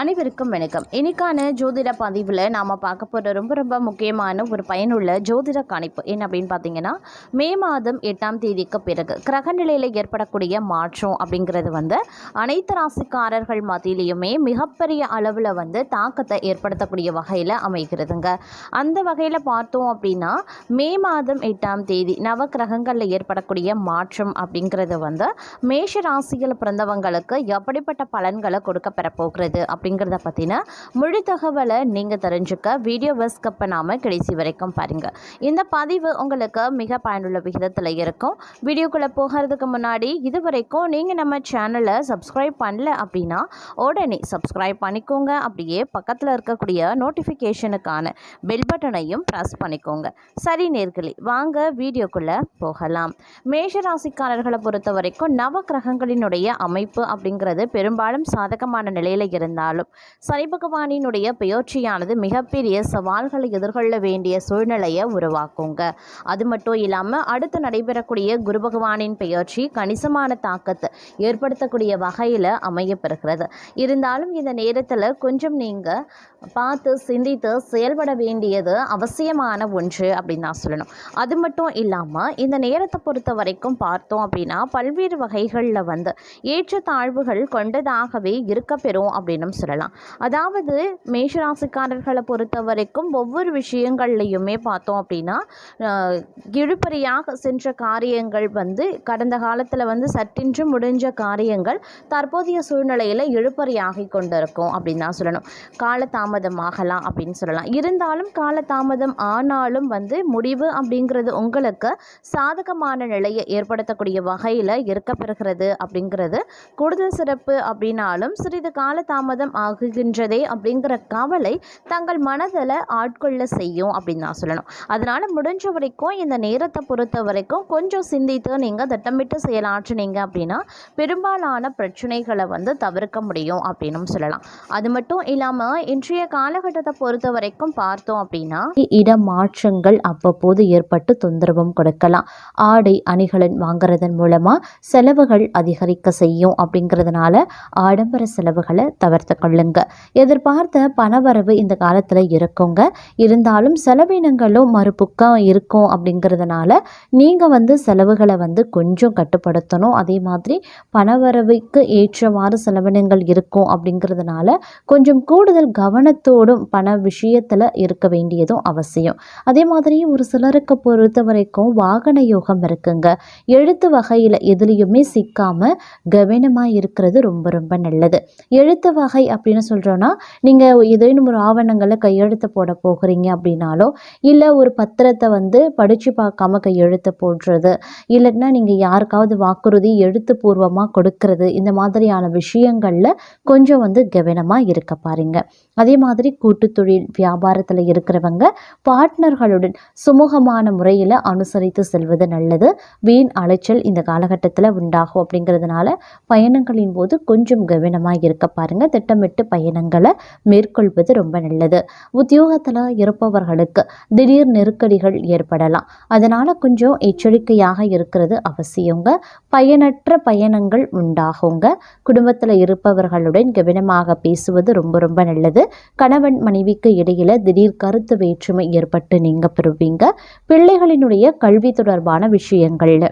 அனைவருக்கும் வணக்கம். இன்னைக்கான ஜோதிட பதிவில் நாம் பார்க்க போகிற ரொம்ப ரொம்ப முக்கியமான ஒரு பயனுள்ள ஜோதிட கணிப்பு என்ன அப்படின்னு பார்த்தீங்கன்னா மே மாதம் எட்டாம் தேதிக்கு பிறகு கிரக நிலையில் ஏற்படக்கூடிய மாற்றம் அப்படிங்கிறது வந்து அனைத்து ராசிக்காரர்கள் மத்தியிலையுமே மிகப்பெரிய அளவில் வந்து தாக்கத்தை ஏற்படுத்தக்கூடிய வகையில் அமைகிறதுங்க. அந்த வகையில் பார்த்தோம் அப்படின்னா மே மாதம் எட்டாம் தேதி நவ கிரகங்களில் ஏற்படக்கூடிய மாற்றம் அப்படிங்கிறது வந்து மேஷ ராசியில் பிறந்தவங்களுக்கு எப்படிப்பட்ட பலன்களை கொடுக்க பெறப்போகிறது அப்படிங்கிறத பற்றின மொழி தகவலை நீங்கள் தெரிஞ்சுக்க வீடியோவை ஸ்கிப் பண்ணாமல் கடைசி வரைக்கும் பாருங்கள் இந்த பதிவு உங்களுக்கு மிக பயனுள்ள விகிதத்தில் இருக்கும். வீடியோக்குள்ளே போகிறதுக்கு முன்னாடி இது வரைக்கும் நீங்கள் நம்ம சேனலை சப்ஸ்கிரைப் பண்ணல அப்படின்னா உடனே சப்ஸ்கிரைப் பண்ணிக்கோங்க. அப்படியே பக்கத்தில் இருக்கக்கூடிய நோட்டிஃபிகேஷனுக்கான பெல் பட்டனையும் ப்ரெஸ் பண்ணிக்கோங்க. சரி நேர்களே வாங்க வீடியோக்குள்ளே போகலாம். மேஷராசிக்காரர்களை பொறுத்த வரைக்கும் நவ கிரகங்களினுடைய அமைப்பு அப்படிங்கிறது பெரும்பாலும் சாதகமான நிலையில் இருந்தாலும் இருந்தாலும் சனி பகவானினுடைய பெயர்ச்சியானது மிகப்பெரிய சவால்களை எதிர்கொள்ள வேண்டிய சூழ்நிலையை உருவாக்குங்க. அது மட்டும் இல்லாமல் அடுத்து நடைபெறக்கூடிய குரு பகவானின் பெயர்ச்சி கணிசமான தாக்கத்தை ஏற்படுத்தக்கூடிய வகையில் அமையப்பெறுகிறது. இருந்தாலும் இந்த நேரத்தில் கொஞ்சம் நீங்கள் பார்த்து சிந்தித்து செயல்பட வேண்டியது அவசியமான ஒன்று அப்படின்னு நான் சொல்லணும். அது மட்டும் இல்லாமல் இந்த நேரத்தை பொறுத்த வரைக்கும் பார்த்தோம் அப்படின்னா பல்வேறு வகைகளில் வந்து ஏற்ற தாழ்வுகள் கொண்டதாகவே இருக்கப்பெறும் அப்படின்னு சொல்லலாம். அதாவது மேஷராசிக்காரர்களை பொறுத்த வரைக்கும் ஒவ்வொரு விஷயங்கள்லையுமே பார்த்தோம் அப்படின்னா இழுபறியாக சென்ற காரியங்கள் வந்து கடந்த காலத்தில் வந்து சற்றின்று முடிஞ்ச காரியங்கள் தற்போதைய சூழ்நிலையில் இழுபறியாகி கொண்டிருக்கும் அப்படின்னு தான் சொல்லணும். காலதாமதம் ஆகலாம் அப்படின்னு சொல்லலாம். இருந்தாலும் காலதாமதம் ஆனாலும் வந்து முடிவு அப்படிங்கிறது உங்களுக்கு சாதகமான நிலையை ஏற்படுத்தக்கூடிய வகையில் இருக்கப்பெறுகிறது அப்படிங்கிறது கூடுதல் சிறப்பு அப்படின்னாலும் சிறிது காலதாமதம் ஆகுகின்றதே அப்படிங்கிற கவலை தங்கள் மனதில் ஆட்கொள்ள செய்யும் அப்படின்னு நான் சொல்லணும். அதனால் முடிஞ்ச வரைக்கும் இந்த நேரத்தை பொறுத்த வரைக்கும் கொஞ்சம் சிந்தித்து நீங்கள் திட்டமிட்டு செயலாற்றினீங்க அப்படின்னா பெரும்பாலான பிரச்சனைகளை வந்து தவிர்க்க முடியும் அப்படின்னும் சொல்லலாம். அது மட்டும் இல்லாமல் இன்றைய காலகட்டத்தை பொறுத்த வரைக்கும் பார்த்தோம் அப்படின்னா இடம் மாற்றங்கள் அவ்வப்போது ஏற்பட்டு தொந்தரவும் கொடுக்கலாம். ஆடை அணிகலன் வாங்குறதன் மூலமாக செலவுகள் அதிகரிக்க செய்யும் அப்படிங்கிறதுனால ஆடம்பர செலவுகளை தவிர்த்து கொள்ளுங்க. எதிர்பார்த்த பணவரவு இந்த காலத்தில் இருக்குங்க. இருந்தாலும் செலவினங்களும் மறுபுக்கம் இருக்கும் அப்படிங்கிறதுனால நீங்கள் வந்து செலவுகளை வந்து கொஞ்சம் கட்டுப்படுத்தணும். அதே மாதிரி பணவரவுக்கு ஏற்றவாறு செலவினங்கள் இருக்கும் அப்படிங்கிறதுனால கொஞ்சம் கூடுதல் கவனத்தோடும் பண விஷயத்தில் இருக்க வேண்டியதும் அவசியம். அதே மாதிரி ஒரு சிலருக்கு பொறுத்த வரைக்கும் வாகன யோகம் இருக்குங்க. எழுத்து வகையில் எதுலேயுமே சிக்காமல் கவனமாக இருக்கிறது ரொம்ப ரொம்ப நல்லது. எழுத்து வகை அப்படின்னு சொல்கிறோன்னா நீங்கள் ஏதேனும் ஒரு ஆவணங்களை கையெழுத்து போட போகிறீங்க அப்படின்னாலோ இல்லை ஒரு பத்திரத்தை வந்து படித்து பார்க்காம கையெழுத்து போடுறது இல்லைன்னா நீங்கள் யாருக்காவது வாக்குறுதி எழுத்துப்பூர்வமாக கொடுக்கறது இந்த மாதிரியான விஷயங்களில் கொஞ்சம் வந்து கவனமாக இருக்க பாருங்க. அதே மாதிரி கூட்டு தொழில் வியாபாரத்தில் இருக்கிறவங்க பார்ட்னர்களுடன் சுமூகமான முறையில் அனுசரித்து செல்வது நல்லது. வீண் அலைச்சல் இந்த காலகட்டத்தில் உண்டாகும் அப்படிங்கிறதுனால பயணங்களின் போது கொஞ்சம் கவனமாக இருக்க பாருங்கள் திட்டமிட்டு பயணங்களை மேற்கொள்வது ரொம்ப நல்லது. உத்தியோகத்தில் இருப்பவர்களுக்கு திடீர் நெருக்கடிகள் ஏற்படலாம். அதனால் கொஞ்சம் எச்சரிக்கையாக இருக்கிறது அவசியங்க. பயனற்ற பயணங்கள் உண்டாகுங்க. குடும்பத்தில் இருப்பவர்களுடன் கவனமாக பேசுவது ரொம்ப ரொம்ப நல்லது. கணவன் மனைவிக்கு இடையில் திடீர் கருத்து வேற்றுமை ஏற்பட்டு நீங்கள் பெறுவீங்க. பிள்ளைகளினுடைய கல்வி தொடர்பான விஷயங்கள்ல.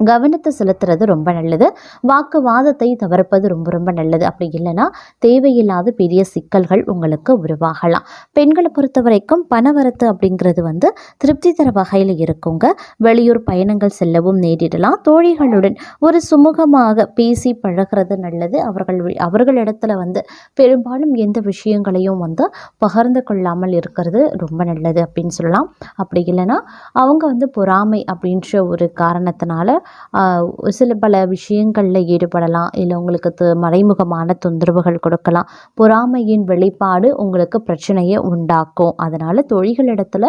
கவனத்தை செலுத்துறது ரொம்ப நல்லது. வாக்குவாதத்தை தவிர்ப்பது ரொம்ப ரொம்ப நல்லது. அப்படி இல்லைன்னா தேவையில்லாத பெரிய சிக்கல்கள் உங்களுக்கு உருவாகலாம். பெண்களை பொறுத்த வரைக்கும் பணவரத்து அப்படிங்கிறது வந்து திருப்தி தர வகையில் இருக்குங்க. வெளியூர் பயணங்கள் செல்லவும் நேரிடலாம். தோழிகளுடன் ஒரு சுமூகமாக பேசி பழகிறது நல்லது. அவர்கள் அவர்களிடத்துல வந்து பெரும்பாலும் எந்த விஷயங்களையும் வந்து பகிர்ந்து கொள்ளாமல் இருக்கிறது ரொம்ப நல்லது அப்படின்னு சொல்லலாம். அப்படி இல்லைன்னா அவங்க வந்து பொறாமை அப்படின்ற ஒரு காரணத்தினால சில பல விஷயங்களில் ஈடுபடலாம். இல்லை உங்களுக்கு மறைமுகமான தொந்தரவுகள் கொடுக்கலாம். பொறாமையின் வெளிப்பாடு உங்களுக்கு பிரச்சனையை உண்டாக்கும். அதனால் தொழில்களிடத்தில்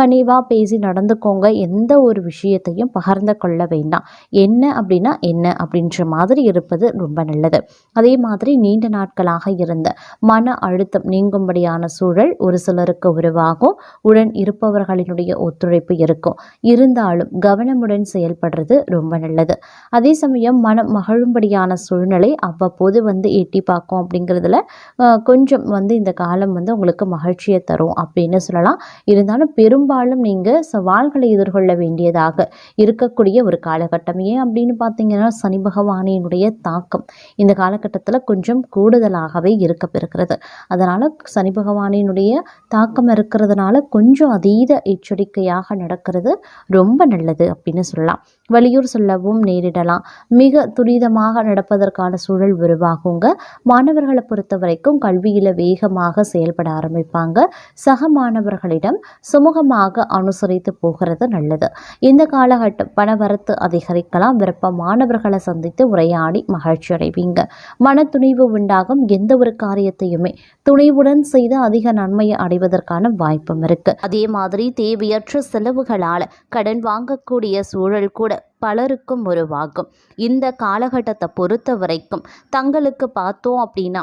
கனிவாக பேசி நடந்துக்கோங்க. எந்த ஒரு விஷயத்தையும் பகிர்ந்து கொள்ள வேண்டாம். என்ன அப்படின்னா என்ன அப்படின்ற மாதிரி இருப்பது ரொம்ப நல்லது. அதே மாதிரி நீண்ட நாட்களாக இருந்த மன அழுத்தம் நீங்கும்படியான சூழல் ஒரு சிலருக்கு உருவாகும். உடன் இருப்பவர்களினுடைய ஒத்துழைப்பு இருக்கும். இருந்தாலும் கவனமுடன் செயல்படுறது ரொம்ப ரொம்ப நல்லது. அதே சமயம் மனம் மகிழும்படியான சூழ்நிலை அவ்வப்போது வந்து எட்டி பார்க்கும் அப்படிங்கிறதுல கொஞ்சம் வந்து இந்த காலம் வந்து உங்களுக்கு மகிழ்ச்சியை தரும் அப்படின்னு சொல்லலாம். இருந்தாலும் பெரும்பாலும் நீங்கள் சவால்களை எதிர்கொள்ள வேண்டியதாக இருக்கக்கூடிய ஒரு காலகட்டம். ஏன் அப்படின்னு பார்த்தீங்கன்னா சனி பகவானினுடைய தாக்கம் இந்த காலகட்டத்தில் கொஞ்சம் கூடுதலாகவே இருக்கப்பெறுகிறது. அதனால் சனி பகவானினுடைய தாக்கம் இருக்கிறதுனால கொஞ்சம் அதீத எச்சரிக்கையாக நடக்கிறது ரொம்ப நல்லது அப்படின்னு சொல்லலாம். வெளியூர் செல்லவும் நேரிடலாம். மிக துரிதமாக நடப்பதற்கான சூழல் உருவாகுங்க. மாணவர்களை பொறுத்த வரைக்கும் கல்வியில் வேகமாக செயல்பட ஆரம்பிப்பாங்க. சக மாணவர்களிடம் சுமூகமாக அனுசரித்து போகிறது நல்லது. இந்த காலகட்டம் பணவரத்து அதிகரிக்கலாம். விருப்ப மாணவர்களை சந்தித்து உரையாடி மகிழ்ச்சி அடைவீங்க. மன துணிவு உண்டாகும். எந்த ஒரு காரியத்தையுமே துணிவுடன் செய்து அதிக நன்மையை அடைவதற்கான வாய்ப்பும் இருக்கு. அதே மாதிரி தேவையற்ற செலவுகளால் கடன் வாங்கக்கூடிய சூழல் கூட பலருக்கும் உருவாகும். இந்த காலகட்டத்தை பொறுத்த வரைக்கும் தங்களுக்கு பார்த்தோம் அப்படின்னா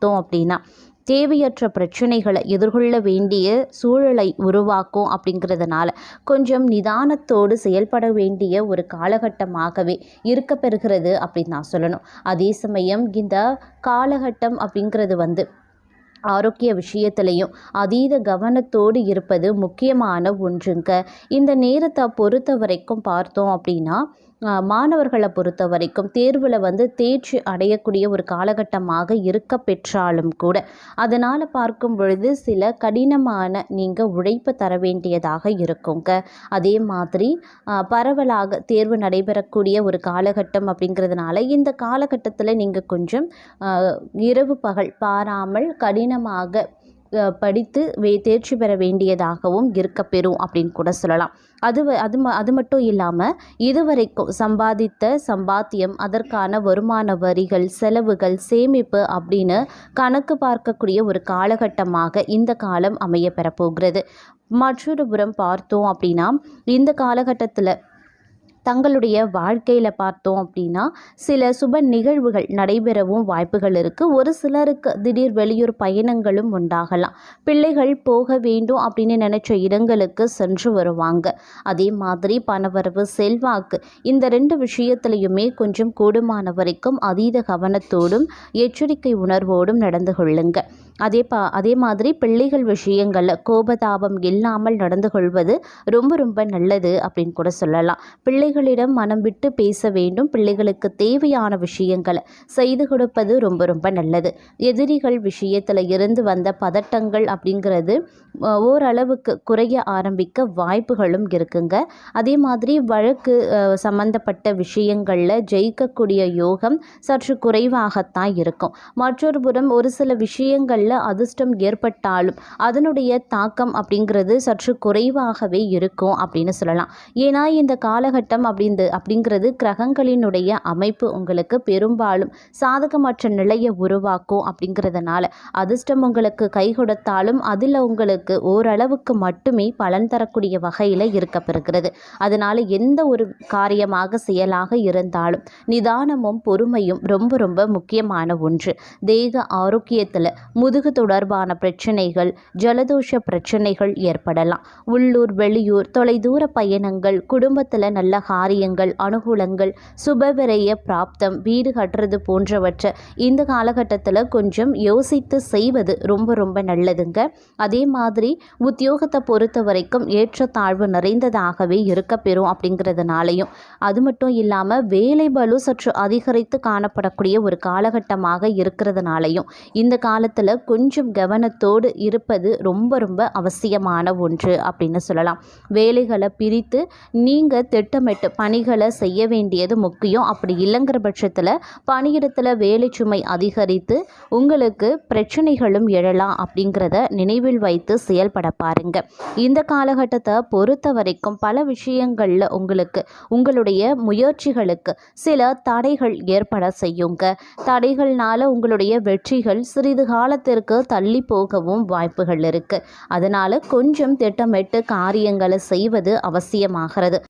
பார்த்தோம் அப்படின்னா தேவையற்ற பிரச்சனைகளை எதிர்கொள்ள வேண்டிய சூழலை உருவாக்கும் அப்படிங்கிறதுனால கொஞ்சம் நிதானத்தோடு செயல்பட வேண்டிய ஒரு காலகட்டமாகவே இருக்க பெறுகிறது அப்படின்னு நான் சொல்லணும். அதே சமயம் இந்த காலகட்டம் அப்படிங்கிறது வந்து ஆரோக்கிய விஷயத்திலையும் அதீத கவனத்தோடு இருப்பது முக்கியமான ஒன்றுங்க. இந்த நேரத்தை பொறுத்த வரைக்கும் பார்த்தோம் அப்படின்னா மாணவர்களை பொறுத்த வரைக்கும் தேர்வில் வந்து தேர்ச்சி அடையக்கூடிய ஒரு காலகட்டமாக இருக்க பெற்றாலும் கூட அதனால் பார்க்கும் பொழுது சில கடினமான நீங்கள் உழைப்பு தர வேண்டியதாக இருக்குங்க. அதே மாதிரி பரவலாக தேர்வு நடைபெறக்கூடிய ஒரு காலகட்டம் அப்படிங்கிறதுனால இந்த காலகட்டத்தில் நீங்கள் கொஞ்சம் இரவு பகல் பாராமல் கடினமாக படித்து வே தேர்ச்சி பெற வேண்டியதாகவும் இருக்கப்பெறும் அப்படின்னு கூட சொல்லலாம். அது அது ம அது மட்டும் இல்லாமல் இதுவரைக்கும் சம்பாதித்த சம்பாத்தியம் அதற்கான வருமான வரிகள் செலவுகள் சேமிப்பு அப்படின்னு கணக்கு பார்க்கக்கூடிய ஒரு காலகட்டமாக இந்த காலம் அமைய பெறப்போகிறது மற்றொரு புறம் பார்த்தோம் அப்படின்னா இந்த காலகட்டத்தில் தங்களுடைய வாழ்க்கையில் பார்த்தோம் அப்படின்னா சில சுப நிகழ்வுகள் நடைபெறவும் வாய்ப்புகள் இருக்குது ஒரு சிலருக்கு திடீர் வெளியூர் பயணங்களும் உண்டாகலாம். பிள்ளைகள் போக வேண்டும் அப்படின்னு நினச்ச இடங்களுக்கு சென்று வருவாங்க. அதே மாதிரி பணவரவு செல்வாக்கு இந்த ரெண்டு விஷயத்துலையுமே கொஞ்சம் கூடுமான வரைக்கும் அதீத கவனத்தோடும் எச்சரிக்கை உணர்வோடும் நடந்து கொள்ளுங்க. அதே பா அதே மாதிரி பிள்ளைகள் விஷயங்களில் கோபதாபம் இல்லாமல் நடந்து கொள்வது ரொம்ப ரொம்ப நல்லது அப்படின்னு கூட சொல்லலாம். பிள்ளை பிள்ளைகளிடம் மனம் விட்டு பேச வேண்டும். பிள்ளைகளுக்கு தேவையான விஷயங்களை செய்து கொடுப்பது ரொம்ப ரொம்ப நல்லது. எதிரிகள் விஷயத்தில் இருந்து வந்த பதட்டங்கள் அப்படிங்கிறது ஓரளவுக்கு குறைய ஆரம்பிக்க வாய்ப்புகளும் இருக்குங்க. அதே மாதிரி வழக்கு சம்பந்தப்பட்ட விஷயங்களில் ஜெயிக்கக்கூடிய யோகம் சற்று குறைவாகத்தான் இருக்கும். மற்றொரு புறம் ஒரு சில விஷயங்களில் அதிர்ஷ்டம் ஏற்பட்டாலும் அதனுடைய தாக்கம் அப்படிங்கிறது சற்று குறைவாகவே இருக்கும் அப்படின்னு சொல்லலாம். ஏன்னா இந்த காலகட்டம் அப்படிந்து அப்படிங்கிறது கிரகங்களினுடைய அமைப்பு உங்களுக்கு பெரும்பாலும் சாதகமற்ற நிலையை உருவாக்கும் அப்படிங்கிறதுனால அதிர்ஷ்டம் உங்களுக்கு கை கொடுத்தாலும் அதில் உங்களுக்கு ஓரளவுக்கு மட்டுமே பலன் தரக்கூடிய வகையில் இருக்கப்பெறுகிறது. அதனால் எந்த ஒரு காரியமாக செயலாக இருந்தாலும் நிதானமும் பொறுமையும் ரொம்ப ரொம்ப முக்கியமான ஒன்று. தேக ஆரோக்கியத்தில் முதுகு தொடர்பான பிரச்சனைகள் ஜலதோஷ பிரச்சனைகள் ஏற்படலாம். உள்ளூர் வெளியூர் தொலைதூர பயணங்கள் குடும்பத்தில் நல்ல காரியங்கள் அனுகூலங்கள் சுபவிரய பிராப்தம் வீடு கட்டுறது போன்றவற்றை இந்த காலகட்டத்தில் கொஞ்சம் யோசித்து செய்வது ரொம்ப ரொம்ப நல்லதுங்க. அதே மாதிரி உத்தியோகத்தை பொறுத்த வரைக்கும் ஏற்றத்தாழ்வு நிறைந்ததாகவே இருக்கப்பெறும் அப்படிங்கிறதுனாலையும். அது மட்டும் இல்லாமல் வேலை பலு சற்று அதிகரித்து காணப்படக்கூடிய ஒரு காலகட்டமாக இருக்கிறதுனாலையும் இந்த காலத்தில் கொஞ்சம் கவனத்தோடு இருப்பது ரொம்ப ரொம்ப அவசியமான ஒன்று அப்படின்னு சொல்லலாம். வேலைகளை பிரித்து நீங்கள் திட்டமிட்டு திட்டமிட்டு பணிகளை செய்ய வேண்டியது முக்கியம். அப்படி இல்லைங்கிற பட்சத்தில் பணியிடத்தில் வேலை சுமை அதிகரித்து உங்களுக்கு பிரச்சனைகளும் எழலாம் அப்படிங்கிறத நினைவில் வைத்து செயல்பட பாருங்க. இந்த காலகட்டத்தை பொறுத்த வரைக்கும் பல விஷயங்களில் உங்களுக்கு உங்களுடைய முயற்சிகளுக்கு சில தடைகள் ஏற்பட செய்யுங்க. தடைகள்னால உங்களுடைய வெற்றிகள் சிறிது காலத்திற்கு தள்ளி போகவும் வாய்ப்புகள் இருக்குது அதனால் கொஞ்சம் திட்டமிட்டு காரியங்களை செய்வது அவசியமாகிறது.